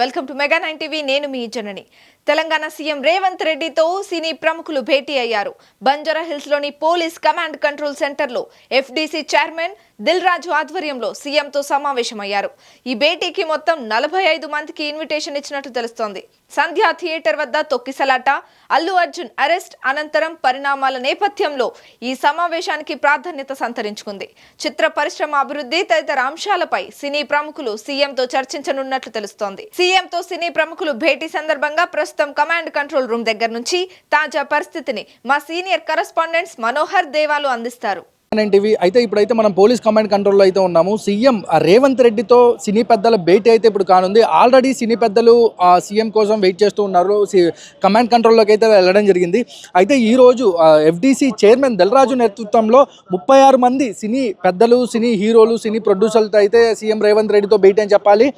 Welcome to mega nine TV నేను మీ Janani. Telangana CM Revanth రెడ్డితో సినీ ప్రముఖులు భేటీ అయ్యారు. బంజారా హిల్స్లోని పోలీస్ కమాండ్ కంట్రోల్ సెంటర్లో ఎఫ్డీసీ చైర్మన్ దిల్ రాజు ఆధ్వర్యంలో సీఎంతో సమావేశమయ్యారు. ఈ భేటీకి మొత్తం నలభై ఐదు మందికి ఇన్విటేషన్ ఇచ్చినట్టు తెలుస్తోంది. సంధ్యా థియేటర్ వద్ద తొక్కిసలాట అల్లు అర్జున్ అరెస్ట్ అనంతరం పరిణామాల నేపథ్యంలో ఈ సమావేశానికి ప్రాధాన్యత సంతరించుకుంది. చిత్ర పరిశ్రమ అభివృద్ధి తదితర అంశాలపై సినీ ప్రముఖులు సీఎంతో చర్చించనున్నట్లు తెలుస్తోంది. సీఎంతో సినీ ప్రముఖులు భేటీ సందర్భంగా ప్రస్తుతం కమాండ్ కంట్రోల్ రూమ్ దగ్గర నుంచి తాజా పరిస్థితిని మా సీనియర్ కరస్పాండెంట్స్ మనోహర్ దేవాలు అందిస్తారు. టీవీ అయితే ఇప్పుడైతే మనం పోలీస్ కమాండ్ కంట్రోల్లో అయితే ఉన్నాము. సీఎం రేవంత్ రెడ్డితో సినీ పెద్దల భేటీ అయితే ఇప్పుడు కానుంది. ఆల్రెడీ సినీ పెద్దలు సీఎం కోసం వెయిట్ చేస్తూ ఉన్నారు. సి- కమాండ్ కంట్రోల్లోకి అయితే వెళ్ళడం జరిగింది. అయితే ఈరోజు ఎఫ్డీసీ చైర్మన్ దళరాజు నేతృత్వంలో ముప్పై ఆరు మంది సినీ పెద్దలు సినీ హీరోలు సినీ ప్రొడ్యూసర్లతో అయితే సీఎం రేవంత్ రెడ్డితో భేటీ అని చెప్పాలి.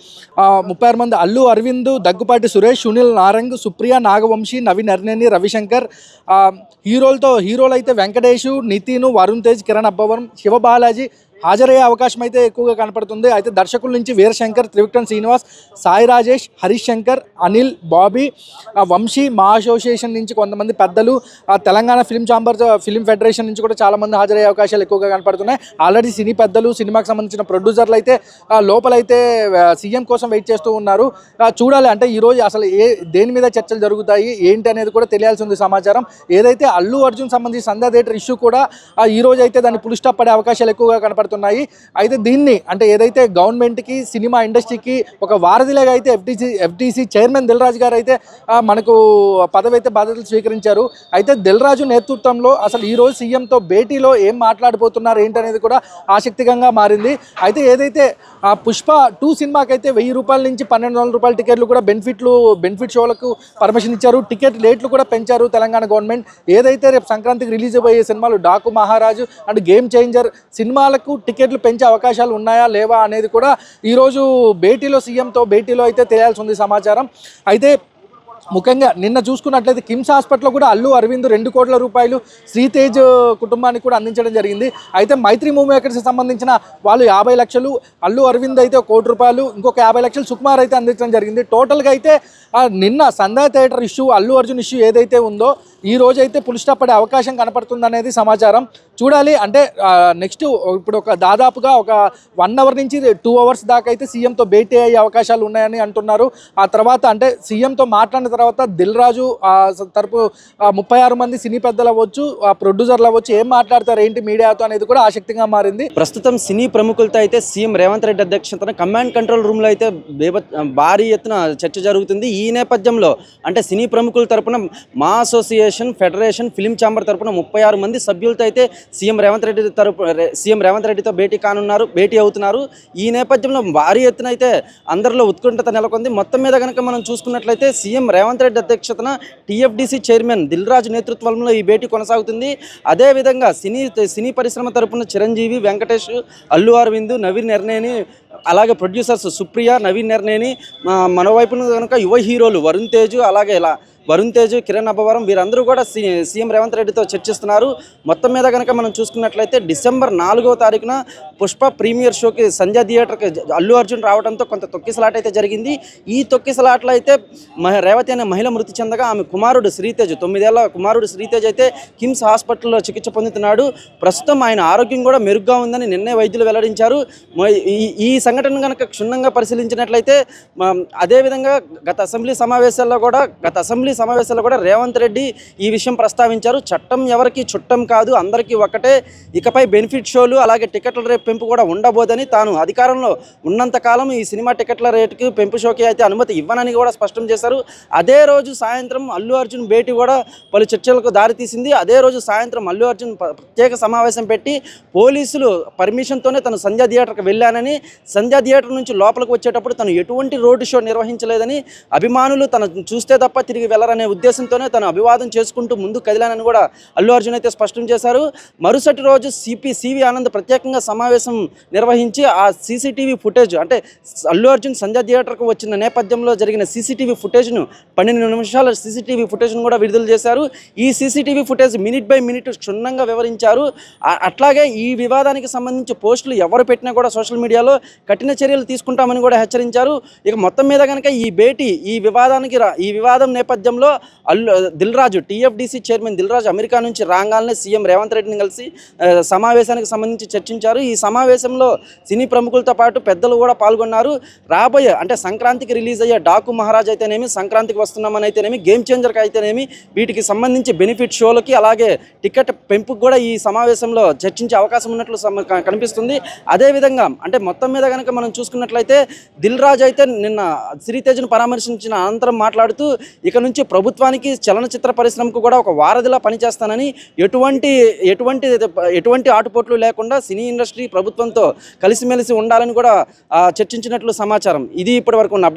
ముప్పై ఆరు మంది అల్లు అరవింద్ దగ్గుపాటి సురేష్ సునీల్ నారంగ్ సుప్రియ నాగవంశీ నవీన్ అర్నేని రవిశంకర్ హీరోలతో హీరోలు అయితే వెంకటేష్ నితిన్ వరుణ్ తేజ్ కిరణ్ అబ్బవరం శివబాలాజీ హాజరయ్యే అవకాశం అయితే ఎక్కువగా కనపడుతుంది. అయితే దర్శకుల నుంచి వీరశంకర్ త్రివిక్రమ్ శ్రీనివాస్ సాయి రాజేష్ హరీష్ శంకర్ అనిల్ బాబీ వంశీ మా అసోసియేషన్ నుంచి కొంతమంది పెద్దలు Telangana film chamber film federation నుంచి కూడా చాలామంది హాజరయ్యే అవకాశాలు ఎక్కువగా కనపడుతున్నాయి. ఆల్రెడీ సినీ పెద్దలు సినిమాకి సంబంధించిన ప్రొడ్యూసర్లు అయితే లోపలైతే సీఎం కోసం వెయిట్ చేస్తూ ఉన్నారు. చూడాలి. అంటే ఈరోజు అసలు ఏ దేని మీద చర్చలు జరుగుతాయి ఏంటి అనేది కూడా తెలియాల్సి ఉంది సమాచారం. ఏదైతే అల్లు అర్జున్ సంబంధించి సంధ్యా థియేటర్ ఇష్యూ కూడా ఈరోజు అయితే దాన్ని పులిస్టాప్ పడే అవకాశాలు ఎక్కువగా మాట్లాడుతున్నాయి. అయితే దీన్ని అంటే ఏదైతే గవర్నమెంట్కి సినిమా ఇండస్ట్రీకి ఒక వారధిలాగా అయితే ఎఫ్టీసీ ఎఫ్టీసీ చైర్మన్ దిల్రాజు గారు అయితే మనకు పదవి అయితే బాధ్యతలు స్వీకరించారు. అయితే దిల్రాజు నేతృత్వంలో అసలు ఈ రోజు సీఎంతో భేటీలో ఏం మాట్లాడిపోతున్నారు ఏంటనేది కూడా ఆసక్తికంగా మారింది. అయితే ఏదైతే ఆ పుష్ప టూ సినిమాకి అయితే వెయ్యి రూపాయల నుంచి పన్నెండు వందల రూపాయల టికెట్లు కూడా బెనిఫిట్లు బెనిఫిట్ షోలకు పర్మిషన్ ఇచ్చారు. టికెట్ రేట్లు కూడా పెంచారు తెలంగాణ గవర్నమెంట్ ఏదైతే రేపు సంక్రాంతికి రిలీజ్ అయ్యే సినిమాలు డాకు మహారాజు అండ్ గేమ్ చేంజర్ సినిమాలకు టికెట్లు పెంచే అవకాశాలు ఉన్నాయా లేవా అనేది కూడా ఈరోజు భేటీలో సీఎంతో భేటీలో అయితే తెలియాల్సి ఉంది సమాచారం. అయితే ముఖ్యంగా నిన్న చూసుకున్నట్లయితే కిమ్స్ హాస్పిటల్లో కూడా అల్లు అరవింద్ రెండు కోట్ల రూపాయలు శ్రీతేజ్ కుటుంబానికి కూడా అందించడం జరిగింది. అయితే మైత్రి మూవీ మేకర్స్కి సంబంధించిన వాళ్ళు యాభై లక్షలు అల్లు అరవింద్ అయితే కోటి రూపాయలు ఇంకొక యాభై లక్షలు సుకుమార్ అయితే అందించడం జరిగింది. టోటల్గా అయితే నిన్న Sandhya theatre issue Allu Arjun issue ఏదైతే ఉందో ఈ రోజు అయితే పులి స్టాప్ పడే అవకాశం కనపడుతుంది అనేది సమాచారం. చూడాలి అంటే నెక్స్ట్ ఇప్పుడు ఒక దాదాపుగా ఒక వన్ అవర్ నుంచి టూ అవర్స్ దాకా అయితే సీఎంతో భేటీ అయ్యే అవకాశాలు ఉన్నాయని అంటున్నారు. ఆ తర్వాత అంటే సీఎంతో మాట్లాడిన తర్వాత దిల్ రాజు తరపు ముప్పై ఆరు మంది సినీ పెద్దలు అవ్వచ్చు ఆ ప్రొడ్యూసర్లు అవ్వచ్చు ఏం మాట్లాడతారు ఏంటి మీడియాతో అనేది కూడా ఆసక్తిగా మారింది. ప్రస్తుతం సినీ ప్రముఖులతో అయితే సీఎం రేవంత్ రెడ్డి అధ్యక్షతన కమాండ్ కంట్రోల్ రూమ్లో అయితే బేబ భారీ ఎత్తున చర్చ జరుగుతుంది. ఈ నేపథ్యంలో అంటే సినీ ప్రముఖుల తరపున మా అసోసియేషన్ ఫెడరేషన్ ఫిలిం ఛాంబర్ తరపున ముప్పై ఆరు మంది సభ్యులతో అయితే సీఎం రేవంత్ రెడ్డి తరపు సీఎం రేవంత్ రెడ్డితో భేటీ కానున్నారు భేటీ అవుతున్నారు. ఈ నేపథ్యంలో భారీ ఎత్తున అయితే అందరిలో ఉత్కంఠత నెలకొంది. మొత్తం మీద కనుక మనం చూసుకున్నట్లయితే సీఎం రేవంత్ రెడ్డి అధ్యక్షతన టీఎఫ్డీసీ చైర్మన్ దిల్ రాజు నేతృత్వంలో ఈ భేటీ కొనసాగుతుంది. అదేవిధంగా సినీ సినీ పరిశ్రమ తరపున చిరంజీవి వెంకటేష్ అల్లు అరవింద్ నవీన్ నిర్ణయని అలాగే ప్రొడ్యూసర్స్ సుప్రియ నవీన్ నిర్ణయని మన మనవైపున కనుక యువ హీరోలు వరుణ్ తేజ్ అలాగే ఇలా వరుణ్ తేజ్ కిరణ్ అబ్బవరం వీరందరూ కూడా సీ సీఎం రేవంత్ రెడ్డితో చర్చిస్తున్నారు. మొత్తం మీద కనుక మనం చూసుకున్నట్లయితే డిసెంబర్ నాలుగవ తారీఖున పుష్ప ప్రీమియర్ షోకి సంధ్యా థియేటర్కి అల్లు అర్జున్ రావడంతో కొంత తొక్కిసలాట అయితే జరిగింది. ఈ తొక్కిసలాటలో అయితే మహ- రేవతి అనే మహిళ మృతి చెందగా ఆమె కుమారుడు శ్రీతేజ్ తొమ్మిదేళ్ళ కుమారుడు శ్రీతేజ్ అయితే కిమ్స్ హాస్పిటల్లో చికిత్స పొందుతున్నాడు. ప్రస్తుతం ఆయన ఆరోగ్యం కూడా మెరుగ్గా ఉందని నిన్నే వైద్యులు వెల్లడించారు. ఈ ఈ సంఘటన కనుక క్షుణ్ణంగా పరిశీలించినట్లయితే అదేవిధంగా గత అసెంబ్లీ సమావేశాల్లో కూడా గత అసెంబ్లీ సమావేశాల్లో కూడా రేవంత్ రెడ్డి ఈ విషయం ప్రస్తావించారు. చట్టం ఎవరికి చుట్టం కాదు అందరికీ ఒకటే ఇకపై బెనిఫిట్ షోలు అలాగే టికెట్ల రేటు పెంపు కూడా ఉండబోదని తాను అధికారంలో ఉన్నంత కాలం ఈ సినిమా టికెట్ల రేటుకి పెంపు షోకి అయితే అనుమతి ఇవ్వనని కూడా స్పష్టం చేశారు. అదే రోజు సాయంత్రం అల్లు అర్జున్ భేటీ కూడా పలు చర్చలకు దారితీసింది. అదే రోజు సాయంత్రం అల్లు అర్జున్ ప్రత్యేక సమావేశం పెట్టి పోలీసులు పర్మిషన్తోనే తను సంధ్యా థియేటర్కి వెళ్ళానని సంధ్యా థియేటర్ నుంచి లోపలికి వచ్చేటప్పుడు తను ఎటువంటి రోడ్డు షో నిర్వహించలేదని అభిమానులు తను చూస్తే తప్ప తిరిగి వెళ్ళరనే ఉద్దేశంతోనే తను అభివాదం చేసుకుంటూ ముందుకు కదిలానని కూడా అల్లు అర్జున్ అయితే స్పష్టం చేశారు. మరుసటి రోజు సిపి సివి ఆనంద్ ప్రత్యేకంగా సమావేశం నిర్వహించి ఆ సీసీటీవీ ఫుటేజ్ అంటే అల్లు అర్జున్ సంధ్యా థియేటర్కు వచ్చిన నేపథ్యంలో జరిగిన సీసీటీవీ ఫుటేజ్ను పన్నెండు నిమిషాల సీసీటీవీ ఫుటేజ్ను కూడా విడుదల చేశారు. ఈ CCTV footage minute by minute క్షుణ్ణంగా వివరించారు. అట్లాగే ఈ వివాదానికి సంబంధించి పోస్టులు ఎవరు పెట్టినా కూడా సోషల్ మీడియాలో కఠిన చర్యలు తీసుకుంటామని కూడా హెచ్చరించారు. ఇక మొత్తం మీద కనుక ఈ భేటీ ఈ వివాదానికి రా- ఈ వివాదం నేపథ్యంలో Allu Dil Raju TFDC chairman Dil Raju America నుంచి రాగానే సీఎం రేవంత్ రెడ్డిని కలిసి సమావేశానికి సంబంధించి చర్చించారు. ఈ సమావేశంలో సినీ ప్రముఖులతో పాటు పెద్దలు కూడా పాల్గొన్నారు. రాబోయే అంటే సంక్రాంతికి రిలీజ్ అయ్యే డాకు మహారాజ్ అయితేనేమి సంక్రాంతికి వస్తున్నామని అయితేనేమి గేమ్ చేంజర్కి అయితేనేమి వీటికి సంబంధించి బెనిఫిట్ షోలకి అలాగే టికెట్ పెంపుకు కూడా ఈ సమావేశంలో చర్చించే అవకాశం ఉన్నట్లు కనిపిస్తుంది. అదేవిధంగా అంటే మొత్తం మీద కనుక మనం చూసుకున్నట్లయితే దిల్ రాజు అయితే నిన్న శ్రీతేజ్ను పరామర్శించిన అనంతరం మాట్లాడుతూ ఇక నుంచి ప్రభుత్వానికి చలనచిత్ర పరిశ్రమకు కూడా ఒక వారధిలా పనిచేస్తానని ఎటువంటి ఎటువంటి ఎటువంటి ఆటుపోట్లు లేకుండా సినీ ఇండస్ట్రీ ప్రభుత్వంతో కలిసిమెలిసి ఉండాలని కూడా చర్చించినట్లు సమాచారం. ఇది ఇప్పటి వరకు ఉన్న అప్డేట్స్.